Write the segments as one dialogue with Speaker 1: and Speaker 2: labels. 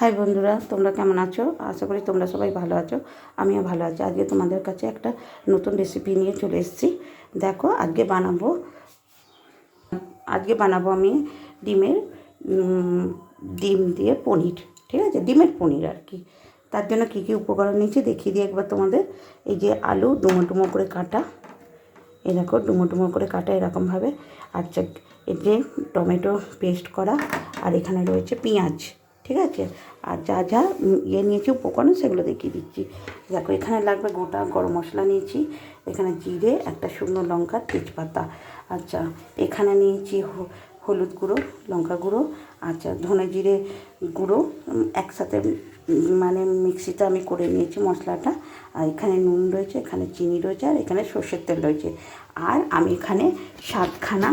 Speaker 1: High বন্ধুরা, তোমরা কেমন আছো? আশা করি তোমরা সবাই ভালো আছো, আমিও ভালো আছি। আজকে তোমাদের কাছে একটা নতুন রেসিপি নিয়ে চলে এসেছি। দেখো, আজকে বানাবো আজকে বানাবো আমি ডিমের ডিম দিয়ে পনির, ঠিক আছে? ডিমের পনির আর কি। তার জন্য কী কী উপকরণ নিয়েছি দেখিয়ে দিই একবার তোমাদের। এই যে আলু ডুমো ডুমো করে কাটা, এই দেখো, ডুমো ডুমো করে কাটা এরকমভাবে। আচ্ছা এই যে টমেটো পেস্ট করা, আর এখানে রয়েছে পেঁয়াজ। ঠিক আছে? আর যা যা ইয়ে নিয়েছি, উপকরণ, সেগুলো দেখিয়ে দিচ্ছি। দেখো, এখানে লাগবে গোটা গরম মশলা নিয়েছি। এখানে জিরে, একটা শুকনো লঙ্কা, তেজপাতা। আচ্ছা এখানে নিয়েছি হলুদ গুঁড়ো, লঙ্কা গুঁড়ো। আচ্ছা ধনে জিরে গুঁড়ো একসাথে মানে মিক্সিতে আমি করে নিয়েছি মশলাটা। আর এখানে নুন রয়েছে, এখানে চিনি রয়েছে, আর এখানে সর্ষের তেল রয়েছে। আর আমি এখানে সাতখানা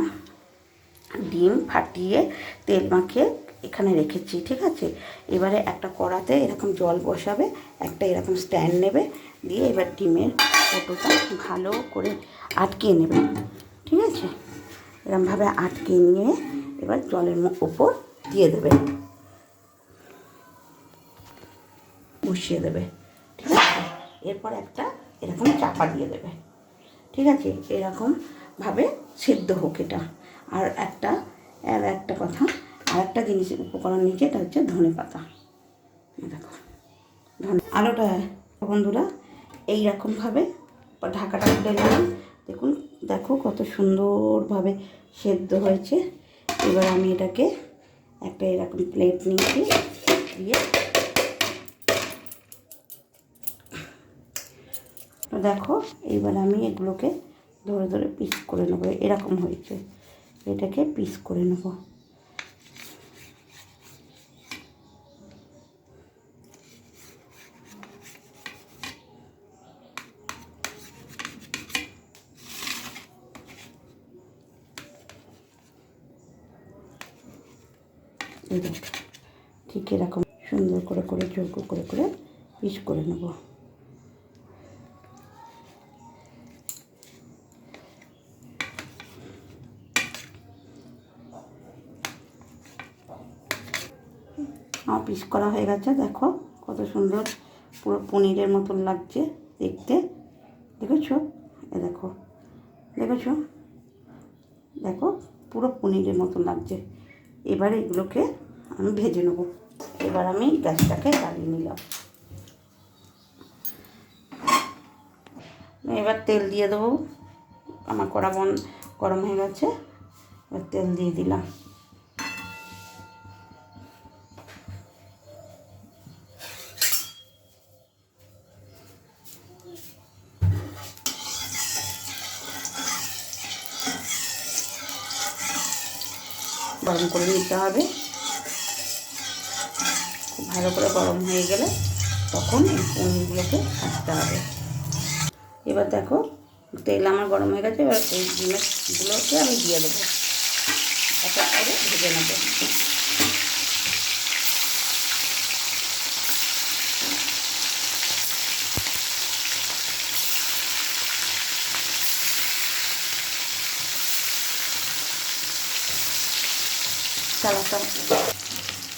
Speaker 1: ডিম ফাটিয়ে তেল মাখিয়ে এখানে রেখেছি, ঠিক আছে? এবারে একটা কড়াতে এরকম জল বসাবে, একটা এরকম স্ট্যান্ড নেবে, দিয়ে এবার ডিমের ফটোটা ভালো করে আটকে নেবে, ঠিক আছে? এরকমভাবে আটকে নিয়ে এবার জলের উপর দিয়ে দেবে। বসিয়ে দেবে, ঠিক আছে? এরপর একটা এরকম চাপা দিয়ে দেবে, ঠিক আছে? এরকমভাবে সেদ্ধ হোক এটা। আর একটা আর একটা কথা আর একটা জিনিস উপকরণ নিচে এটা হচ্ছে ধনে পাতা। দেখো, ধনে আলোটা বন্ধুরা এইরকমভাবে ঢাকাটা খুলে নিলাম। দেখুন, দেখো কত সুন্দরভাবে সেদ্ধ হয়েছে। এবার আমি এটাকে একটা এরকম প্লেট নিয়েছি, দিয়ে দেখো, এইবার আমি এগুলোকে ধরে ধরে পিস করে নেব। এরকম হয়েছে। এটাকে পিস করে নেব। এই ঠিক এরকম সুন্দর করে করে যোগ্য করে করে পিস করে নেব। আমার পিস করা হয়ে গেছে, দেখো কত সুন্দর পুরো পনিরের মতন লাগছে দেখতে। দেখেছ? এ দেখো। দেখেছ? দেখো পুরো পনিরের মতন লাগছে। এবার এগুলোকে আমি ভেজে নেব। এবার আমি গ্যাসটাকে জ্বালিয়ে নিলাম। এবার তেল দিয়ে দেবো। আমার কড়া বন গরম হয়ে গেছে, এবার তেল দিয়ে দিলাম। গরম করে নিতে হবে। ভালো করে গরম হয়ে গেলে তখন পনিরগুলোকে ভাজতে হবে। এবার দেখো, তেল আমার গরম হয়ে গেছে, এবার এই জিনিসগুলোকে আমি দিয়ে দেবো। এক এক করে ভেজে নেব।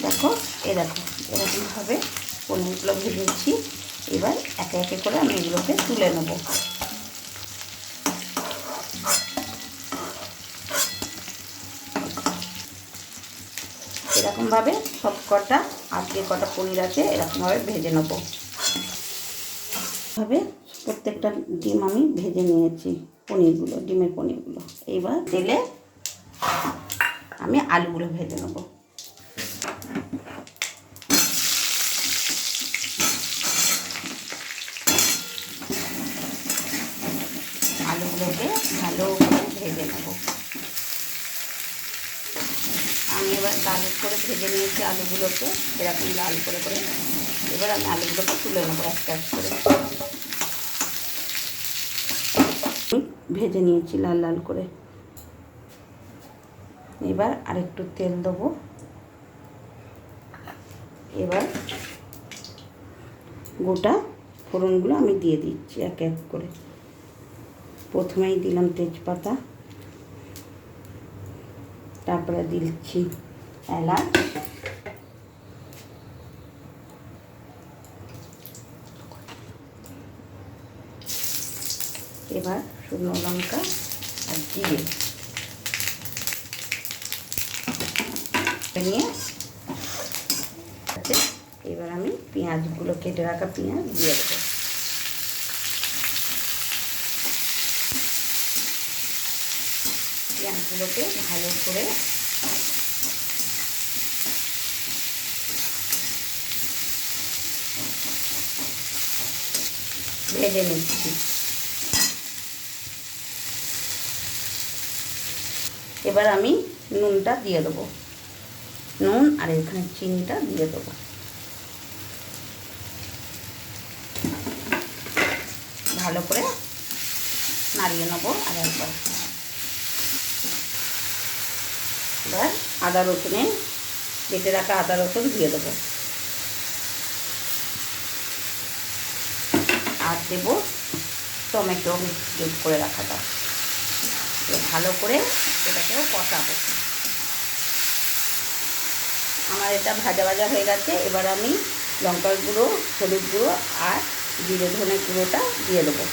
Speaker 1: দেখো এ দেখো। এরকমভাবে পনিরগুলো ভেজেছি। এবার একে একে করে আমি এগুলোকে তুলে নেব। এরকমভাবে সব কটা আর যে কটা পনির আছে, এরকমভাবে ভেজে নেব। ভাবে প্রত্যেকটা ডিম আমি ভেজে নিয়েছি, পনিরগুলো, ডিমের পনিরগুলো। এইবার তেলে আমি আলুগুলো ভেজে নেব আলুগুলোকে ভালো করে ভেজে নেব আমি এবার লাল করে ভেজে নিয়েছি আলুগুলোকে, এরকম লাল করে করে। এবার আমি আলুগুলোকে তুলে নেব একটা এক করে। ভেজে নিয়েছি লাল লাল করে। এবার আরেকটু তেল দেবো। এবার গোটা ফোড়নগুলো আমি দিয়ে দিচ্ছি এক এক করে। প্রথমেই দিলাম তেজপাতা, তারপরে দিচ্ছি এলাচ এবার শুকনো লঙ্কা আর জিরে। নিয়ে এবার আমি পেঁয়াজগুলো কেটে রাখা পেঁয়াজ দিয়ে দেবো। পেঁয়াজগুলোকে ভালো করে ভেজে নিচ্ছি। এবার আমি নুনটা দিয়ে দেবো। নুন আর এখানে চিনিটা দিয়ে দেবো। ভালো করে নাড়িয়ে নেব আর একবার। এবার আদা রসুনে কেটে রাখা আদা রসুন দিয়ে দেবো। দেবো। টমেটো মিক্স করে রাখাটা। ভালো করে এটাকেও কষাবো। আমার এটা ভাজা ভাজা হয়ে গেছে। এবার আমি লঙ্কার গুঁড়ো, হলুদ গুঁড়ো আর জিরে ধনে গুঁড়োটা দিয়ে দেবো।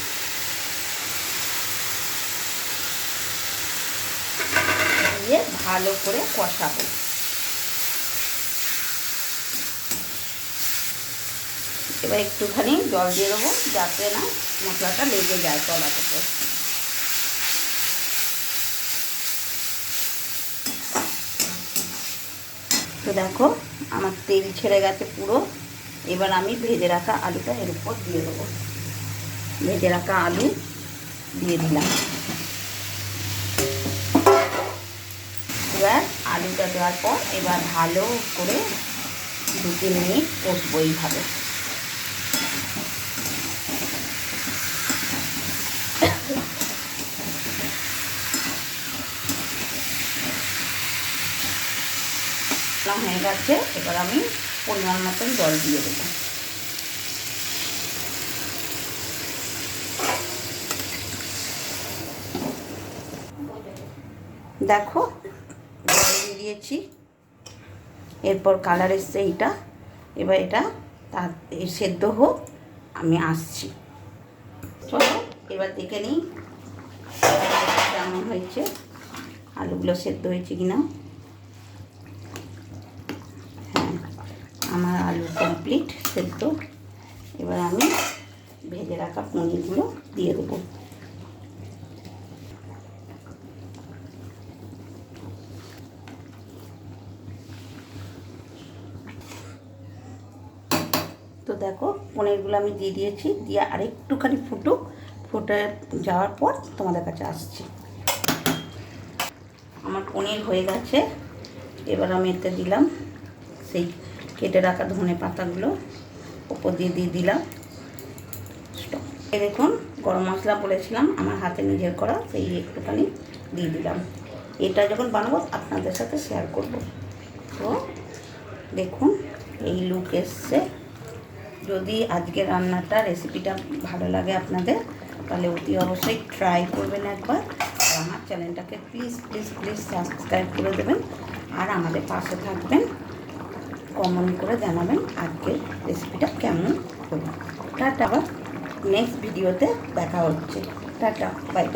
Speaker 1: দিয়ে ভালো করে কষাবো। এবার একটুখানি জল দিয়ে দেবো, যাতে না মশলাটা লেগে যায় তলা থেকে তো দেখো, আমার তেল ছেড়ে গেছে পুরো। এবার আমি ভেজে রাখা আলুটা এর উপর দিয়ে দেবো। ভেজে রাখা আলু দিয়ে দিলাম। এবার আলুটা দেওয়ার পর এবার ভালো করে দু তিন মিনিট কষবো এইভাবে। হয়ে গেছে, এবার আমি পরিমাণ মতন জল দিয়ে দেবো। দেখো, জল দিয়ে দিয়েছি। এরপর কালার এসছে এইটা। এবার এটা তার সেদ্ধ হোক, আমি আসছি। চলো, এবার দেখে নিই কেমন হয়েছে। আলুগুলো সেদ্ধ হয়েছে কিনা। আমার আলু কমপ্লিট সেদ্ধ। এবার আমি ভেজে রাখা পনিরগুলো দিয়ে দেবো। তো দেখো, পনিরগুলো আমি দিয়ে দিয়েছি, দিয়ে আরেকটুখানি ফুটুক। ফুটে যাওয়ার পর তোমাদের কাছে আসছি। আমার পনির হয়ে গেছে। এবার আমি এতে দিলাম সেই কেটে রাখা ধনে পাতাগুলো, ওপর দিয়ে দিয়ে দিলাম। দেখুন, গরম মশলা বলেছিলাম, আমার হাতে নিজের করা, সেই একটুখানি দিয়ে দিলাম। এটা যখন বানাবো, আপনাদের সাথে শেয়ার করব। তো দেখুন, এই লুক এসছে। যদি আজকে রান্নাটা রেসিপিটা ভালো লাগে আপনাদের, তাহলে অতি অবশ্যই ট্রাই করবেন একবার। আর আমার চ্যানেলটাকে প্লিজ প্লিজ প্লিজ সাবস্ক্রাইব করে দেবেন। আর আমাদের পাশে থাকবেন। কমেন্ট করে জানাবেন আজকের রেসিপিটা কেমন হলো। টাটা নেক্সট ভিডিওতে দেখা হচ্ছে। Tata bye bye